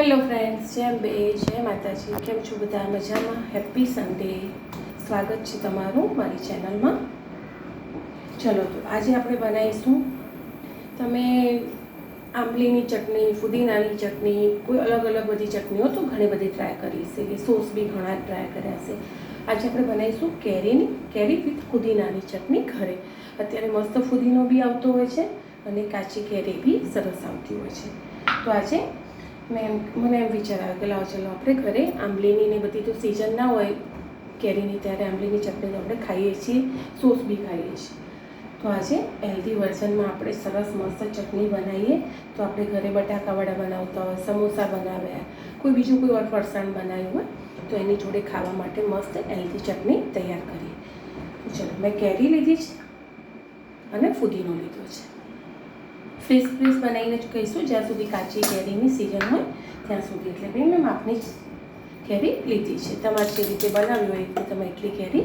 Hello friends જેમ બે જય માતાજી. કેમ છો બધા? મજામાં? હેપી સન્ડે સ્વાગત છે તમારું મારી ચેનલમાં ચલો તો આજે આપણે બનાવીશું. તમે આંબલીની ચટણી, ફુદીનાની ચટણી, કોઈ અલગ અલગ બધી ચટણીઓ તો ઘણી બધી ટ્રાય કરી છે કે સોસ બી ઘણા ટ્રાય કર્યા છે આજે આપણે બનાવીશું કેરીની, કેરી વિથ ફુદીનાની ચટણી ઘરે. અત્યારે મસ્ત ફુદીનો બી આવતો હોય છે અને કાચી કેરી બી સરસ આવતી હોય છે. તો આજે મેં એમ, મને એમ વિચાર કે લાવો ચલો આપણે ઘરે આંબલીની ને બધી તો સિઝન ના હોય કેરીની, ત્યારે આંબલીની ચટણી તો આપણે ખાઈએ છીએ સોસ બી ખાઈએ છીએ. તો આજે હેલ્ધી વર્ઝનમાં આપણે સરસ મસ્ત ચટણી બનાવીએ. તો આપણે ઘરે બટાકાવડા બનાવતા હોય, સમોસા બનાવ્યા, કોઈ બીજું કોઈ વાર ફરસાણ બનાવ્યું હોય, તો એની જોડે ખાવા માટે મસ્ત હેલ્ધી ચટણી તૈયાર કરીએ. તો ચલો, મેં કેરી લીધી છે અને ફુદીનો લીધો છે. ફ્રીઝ ફ્રીસ બનાવીને જ કહીશું, જ્યાં સુધી કાચી કેરીની સિઝન હોય, ત્યાં સુધી. એટલે ભાઈ મેં માપની જ કેરી લીધી છે. તમારે જે રીતે બનાવી હોય તો તમે એટલી કેરી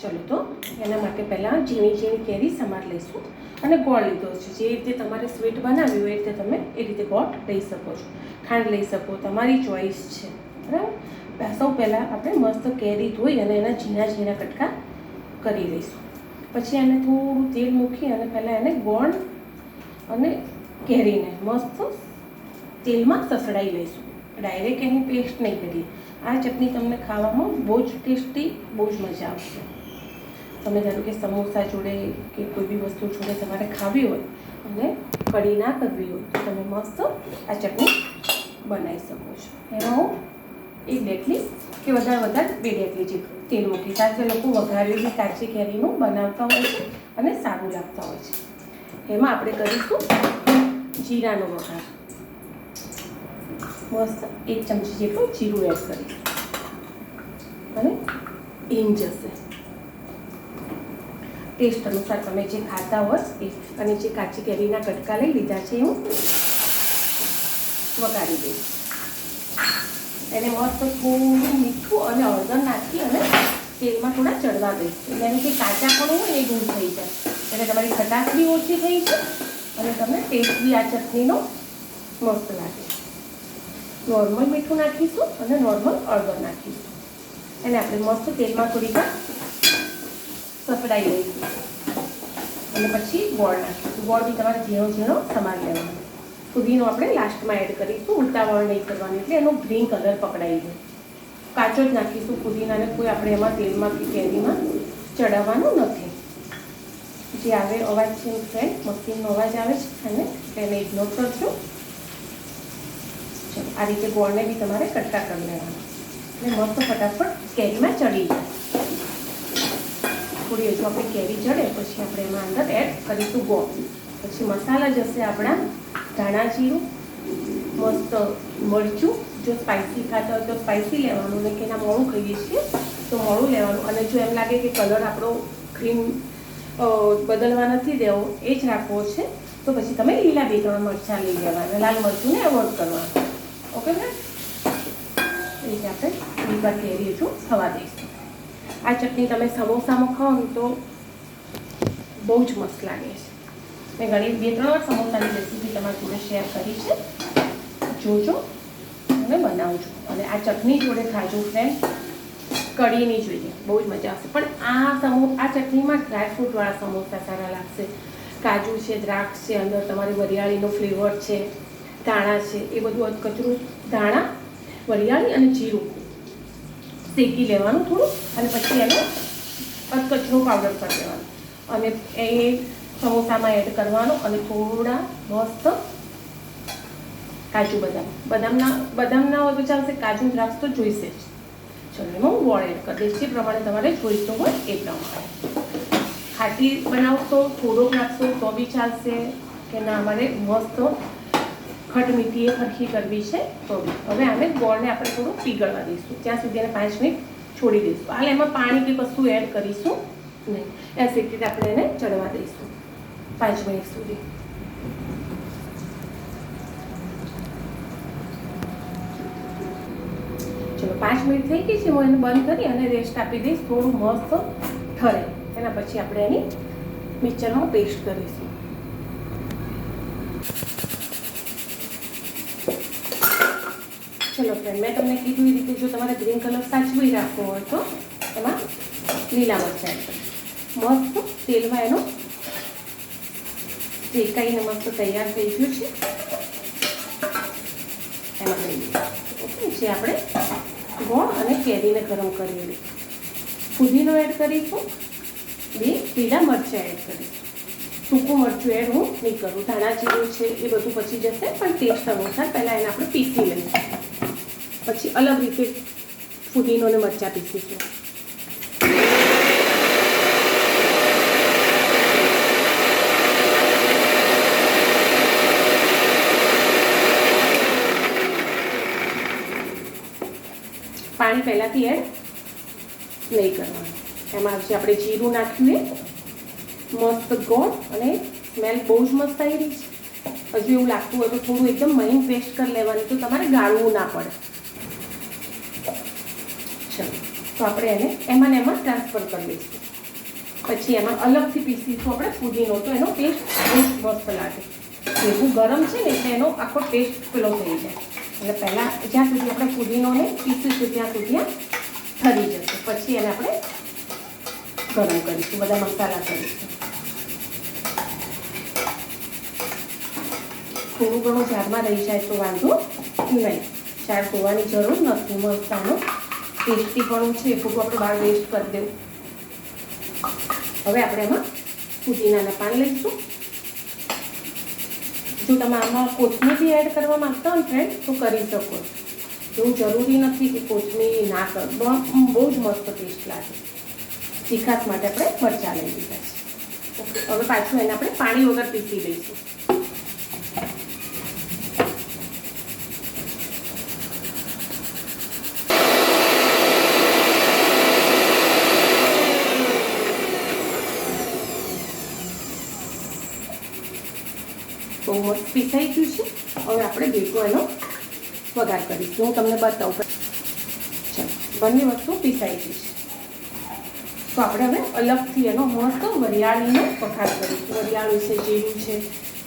ચલો તો, એના માટે પહેલાં ઝીણી ઝીણી કેરી સમાર લઈશું અને ગોળ લીધો છે. જે રીતે તમારે સ્વીટ બનાવી હોય એ રીતે તમે એ રીતે ગોળ લઈ શકો છો. ખાંડ લઈ શકો, તમારી ચોઈસ છે. બરાબર? સૌ પહેલાં આપણે મસ્ત કેરી ધોઈ અને એના ઝીણા ઝીણા કટકા કરી લઈશું. પછી એને થોડું તેલ મૂકી અને પહેલાં એને ગોળ અને કેરીને મસ્ત તેલમાં સસડાઈ લઈશું. ડાયરેક્ટ એની પેસ્ટ નહીં કરીએ. આ ચટણી તમને ખાવામાં બહુ જ ટેસ્ટી, બહુ જ મજા આવશે. તમે ધારો કે સમોસા જોડે કે કોઈ બી વસ્તુ જોડે તમારે ખાવી હોય અને કઢી ના કરવી હોય, તો તમે મસ્ત આ ચટણી બનાવી શકો છો. એમાં હું એક ડેટલી કે વધારે વધારે બે ડેટલી જેટલું તેલ મૂકી કે લોકો વઘારેલી કાચી કેરીનું બનાવતા હોય છે અને સારું લાગતા હોય છે. એમાં આપણે કરીશું જીરાનો વઘાર મસ્ત એક ચમચી જેટલું જીરું એડ કરીશું. અને ઈમ જશે. ટેસ્ટ અનુસાર તમે જે ખાતા હોય એ અને જે કાચી કેરીના કટકા લઈ લીધા છે હું વગાડી દઈશ. એને મસ્ત થોડું મીઠું અને હળદર નાખી અને તેલમાં થોડા ચડવા દઈશ. એટલે એનું જે કાચા પણ હોય એ દૂર થઈ જાય. એટલે તમારી ખટાશ બી ઓછી થઈ છે અને તમને ટેસ્ટ બી આ ચટણીનો મસ્ત લાગે નોર્મલ મીઠું નાખીશું અને નોર્મલ અળદર નાખીશું. એને આપણે મસ્ત તેલમાં થોડીક સફડાઈ લઈશું. અને પછી ગોળ નાખીશું. ગોળ બી તમારે ઝીણો ઝીણો સમારી લેવાનો. ફુદીનો આપણે લાસ્ટમાં એડ કરીશું. ઉતાવળ નહીં કરવાની એટલે એનો ગ્રીન કલર પકડાઈ જાય કાચો જ નાખીશું ફુદીનાને કોઈ આપણે એમાં તેલમાં કે કેરીમાં ચડાવવાનું નથી. જે આવે, અવાજ છે ફ્રેન્ડ મશીનનો અવાજ આવે છે અને તેને ઇગ્નોર કરજો. ચલો, આ રીતે ગોળને બી તમારે કટકા કરી લેવાના. એટલે મસ્ત ફટાફટ કેરીમાં ચડી જાય. થોડી હજુ આપણે કેરી ચડે, પછી આપણે એમાં અંદર એડ કરીશું ગોળ. પછી મસાલા જશે આપણા ધાણા મસ્ત મરચું. જો સ્પાઇસી ખાતા હોય તો સ્પાઇસી લેવાનું, ને કે એના મોડું ખાઈએ છીએ તો મોળું લેવાનું. અને જો એમ લાગે કે કલર આપણો ક્રીમ બદલવા નથી દેવો, એ જ રાખવો છે. તો પછી તમે લીલા બે, ત્રણ મરચાં લઈ લેવાના લાલ મરચુંને એવોઇડ કરવાનું. ઓકે ને? એ રીતે આપણે લીલા કેરી હજુ થવા દઈશું. આ ચટણી તમે સમોસામાં ખાઓ તો બહુ જ મસ્ત લાગે છે. મેં ઘણી બે, ત્રણ વાર સમોસાની રેસીપી તમારી જોડે શેર કરી છે. જોજો અને બનાવજો. અને આ ચટણી જોડે ખાજો ફ્રેન્ડ કઢીની જોઈએ. બહુ જ મજા આવશે. પણ આ સમો, આ ચટણીમાં ડ્રાયફ્રૂટવાળા સમોસા સારા લાગશે. કાજુ છે, દ્રાક્ષ છે, અંદર તમારી વરિયાળીનો ફ્લેવર છે, ધાણા છે, એ બધું કચરું, ધાણા, વરિયાળી અને જીરું શેકી લેવાનું થોડું અને પછી એનો અધકચરો પાવડર કરી દેવાનો. અને એ સમોસામાં એડ કરવાનો અને થોડા મસ્ત કાજુ બદામ. બદામના બદામના હોય ચાલશે, કાજુ, દ્રાક્ષ તો જોઈશે જ. ચલો એમાં હું ગોળ એડ કરી દઈશ. જે પ્રમાણે તમારે જોઈતો હોય એ પ્રમાણે. ખાટી બનાવશો થોડોક નાખશો તો બી ચાલશે. કે ના, અમારે મસ્ત ખટ મીઠી એ સરખી કરવી છે તો બી. હવે આને ગોળને આપણે થોડું પીગળવા દઈશું. ત્યાં સુધી એને પાંચ મિનિટ છોડી દઈશું. હાલ એમાં પાણી કે કશું એડ કરીશું નહીં. એ રીતે આપણે એને ચડવા દઈશું. પાંચ મિનિટ સુધી. પાંચ મિનિટ થઈ ગઈ છે, હું એને બંધ કરી અને રેસ્ટ આપી દઈશ. થોડું મસ્ત ઠરે એના પછી આપણે એની મિક્સરમાં પેસ્ટ કરીશું. ચલો ફ્રેન્ડ મેં તમને કીધું એ રીતે જો તમારે ગ્રીન કલર સાચવી રાખવો હોય તો એમાં લીલા મરચાં મસ્ત તેલમાં એનો શેકાઈને મસ્ત તૈયાર થઈ ગયું છે, એમાં ઓકે, જે આપણે ગોળ અને કેરીને ગરમ કરી લઈશું ફુદીનો એડ કરીશું. બે લીલા મરચાં એડ કરીશું. સૂકું મરચું એડ હું નહીં કરું. ધાણા જીરું છે એ બધું પછી જશે, પણ ટેસ્ટ અનુસાર પહેલાં એને આપણે પીસી લઈશું. પછી અલગ રીતે ફુદીનો અને મરચાં પીસીશું. પાણી પહેલાંથી એડ નહીં કરવાનું. એમાં જે આપણે જીરું નાખ્યું એ મસ્ત ગોળ અને સ્મેલ બહુ જ મસ્ત આવી રહી છે. હજુ એવું લાગતું હોય તો થોડું એકદમ મહીન પેસ્ટ કરી લેવાનું તો તમારે ગાળવું ના પડે. ચલો, તો આપણે એને એમાં ને એમાં ટ્રાન્સફર કરી લઈશું પછી એમાં અલગથી પીસીશું આપણે ફૂદીનો, તો એનો ટેસ્ટ બહુ મસ્ત લાગે. એવું ગરમ છે ને એટલે એનો આખો ટેસ્ટ પેલો થઈ જાય. એટલે પહેલાં જ્યાં સુધી આપણે પુદીનોને પીસીશું ત્યાં સુધી ઠરી જશે. પછી એને આપણે ગરમ કરીશું, બધા મસાલા કરીશું. થોડું ઘણું ઝાડમાં રહી જાય તો વાંધો નહીં. ઝાડ ધોવાની જરૂર નથી, મરચાંનો ટેસ્ટી પણ છે, એ થોડું આપણે બહાર વેસ્ટ કરી દેવું. હવે આપણે એમાં પુદીનાના પાન લઈશું. જો તમે આમાં કોથમીર એડ કરવા માગતા હોય ફ્રેન્ડ તો કરી શકો એવું જરૂરી નથી કે કોથમીર ના કર, બહુ જ મસ્ત ટેસ્ટ લાગે. તીખાસ માટે આપણે મરચાં લઈ લીધા છે. ઓકે હવે પાછું એને આપણે પાણી વગર પીસી લઈશું. મસ્ત પીસાઈ ગયું છે. હવે આપણે ભેગો એનો વઘાર કરીશું. હું તમને બતાવું ચાલો, બંને વસ્તુ પીસાઈ ગઈ છે. તો આપણે હવે અલગથી એનો મસ્ત વરિયાળીનો વઘાર કરીશું. વરિયાળું છે, જીરું છે,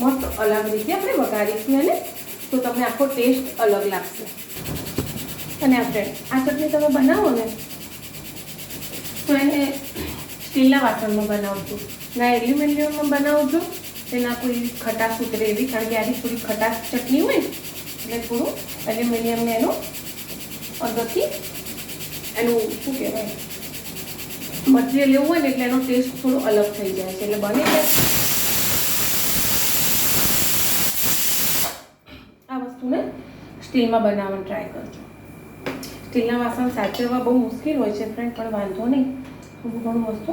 મસ્ત અલગ રીતે આપણે વઘારીશું એને. તો તમને આખો ટેસ્ટ અલગ લાગશે. અને આપણે આ ચટણી તમે બનાવો ને, તો એને સ્ટીલના વાસણમાં બનાવજો. ના, એલ્યુમિનિયમમાં બનાવજો. તેના કોઈ ખટાશ ઉતરે એવી, કારણ કે આની થોડી ખટાશ ચટણી હોય ને, એટલે થોડું એલ્યુમિનિયમને એનો અંદરથી એનું શું કહેવાય, મટીરિયલ એવું હોય ને, એટલે એનો ટેસ્ટ થોડો અલગ થઈ જાય છે, એટલે બને જાય આ વસ્તુને સ્ટીલમાં બનાવવાનું ટ્રાય કરજો. સ્ટીલના વાસણ સાચવવા બહુ મુશ્કેલ હોય છે ફ્રેન્ડ પણ વાંધો નહીં. થોડું ઘણું વસ્તુ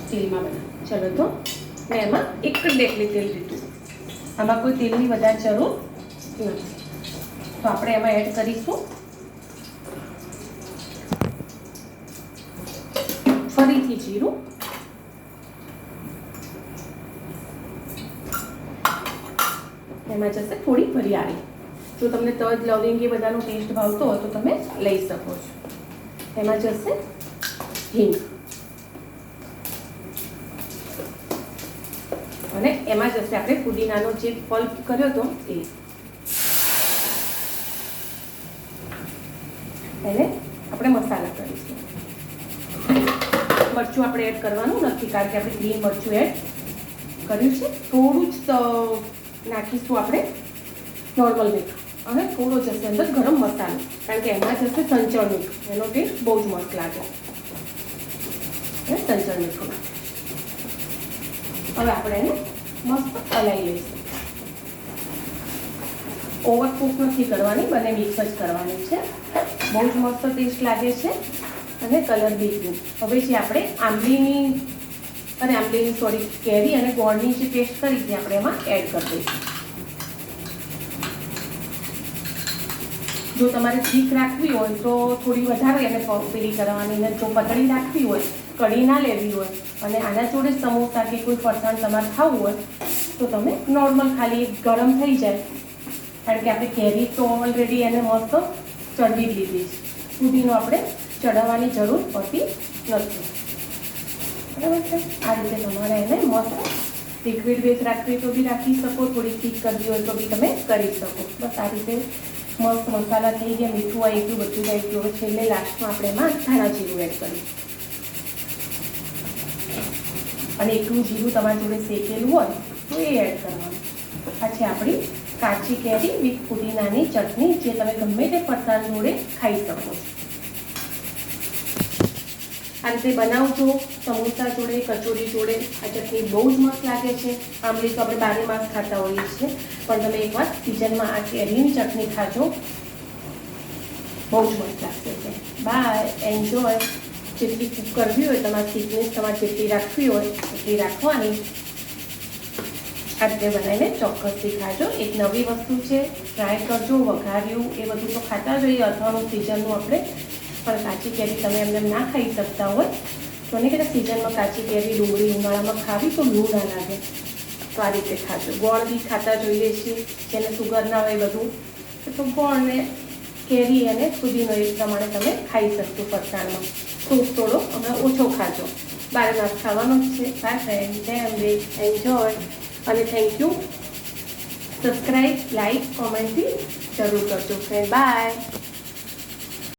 સ્ટીલમાં બનાવ. ચલો તો. મેં એમાં એક જ ડેકલી તેલ લીધું. આમાં કોઈ તેલની વધારે જરૂર નથી. તો આપણે એમાં એડ કરીશું. ફરીથી જીરું. એમાં જશે થોડી વરિયાળી. જો તમને તજ, લવિંગ એ બધાનો ટેસ્ટ ભાવતો હોય તો તમે લઈ શકો છો. એમાં જશે હિંગ. અને એમાં જશે. આપણે પુદીનાનો જે પલ્પ કર્યો હતો એ. એને આપણે મસાલા કરીશું. મરચું આપણે એડ કરવાનું, નથી કારણ કે આપણે ગ્રીન મરચું એડ કર્યું છે. થોડું જ નાખીશું આપણે નોર્મલ મીઠું અને થોડો જશે અંદર ગરમ મસાલો. કારણ કે એમાં જશે સંચળ મીઠું એનો ટેસ્ટ બહુ જ મસ્ત લાગે. સંચળ મીઠું હવે આપણે એને મસ્ત હલાવી લઈશું. ઓવરકુક નથી કરવાની, બંને મિક્સ જ કરવાની છે. બહુ જ મસ્ત ટેસ્ટ લાગે છે અને કલર બી હવે જે આપણે આંબલીની અને આંબલીની સોરી કેરી અને ગોળની જે પેસ્ટ કરી તે આપણે એમાં એડ કરી દઈશું. જો તમારે થીક રાખવી હોય તો થોડી વધારે એને પેલી કરવાની અને જો પતળી રાખવી હોય, કઢી ના લેવી હોય અને આના જોડે સમોસા કે કોઈ ફરસાણ તમારે ખાવું હોય, તો તમે નોર્મલ ખાલી ગરમ થઈ જાય. કારણ કે આપણે કેરી તો ઓલરેડી એને મસ્ત ચડવી લીધી છે. પુદીનો આપણે ચડાવવાની જરૂર પડતી નથી. બરાબર છે? આ રીતે તમારે એને મસ્ત લિક્વિડ બેઝ રાખવી તો બી રાખી શકો થોડી થીક કરવી હોય તો બી તમે કરી શકો. બસ આ રીતે મસ્ત મસાલા થઈ ગયા, મીઠું આવી ગયું બધું આવી ગયું છેલ્લે લાસ્ટમાં આપણે એમાં ધાણા જીરું એડ કરીશું અને એકલું જીરું તમારી જોડે શેકેલું હોય, તો એ એડ કરવાનું. આ આપણી કાચી કેરી વિથ પુદીનાની ચટણી, જે તમે ગમે તે ફરસાણ જોડે ખાઈ શકો છો. આ રીતે બનાવજો સમોસા જોડે, કચોરી જોડે, આ ચટણી બહુ જ મસ્ત લાગે છે. આંબલી તો આપણે બારે માસ ખાતા હોઈએ છીએ, પણ તમે એકવાર કિચનમાં આ કેરીની ચટણી ખાજો. બહુ જ મસ્ત લાગશે. બાય એન્જોય જેટલી કૂક કરવી હોય તમારે થિકનેસ તમારે જેટલી રાખવી હોય એટલી રાખવાની આ રીતે બનાવીને ચોક્કસથી ખાજો એક નવી વસ્તુ છે ટ્રાય કરજો વઘાર્યું એ બધું તો ખાતા જોઈએ અથવાનું સિઝનનું આપણે પણ કાચી કેરી તમે એમને ના ખાઈ શકતા હોય તો નહીં કદાચ સિઝનમાં કાચી કેરી ડુંગળી ઉનાળામાં ખાવી તો લૂ ના લાગે તો આ રીતે ખાજો ગોળ બી ખાતા જોઈએ છીએ જેને સુગર ના હોય બધું તો ગોળને કેરી અને સુધીનો એ પ્રમાણે તમે ખાઈ શકશો ફરસાણમાં સૂપ થોડો હમણાં ઓછો ખાજો. બારે માસ ખાવાનો જ છે. બાય ફ્રેન્ડ જય એન્જોય અને થેન્ક યુ સબસ્ક્રાઈબ લાઈક કોમેન્ટથી જરૂર કરજો ફ્રેન્ડ બાય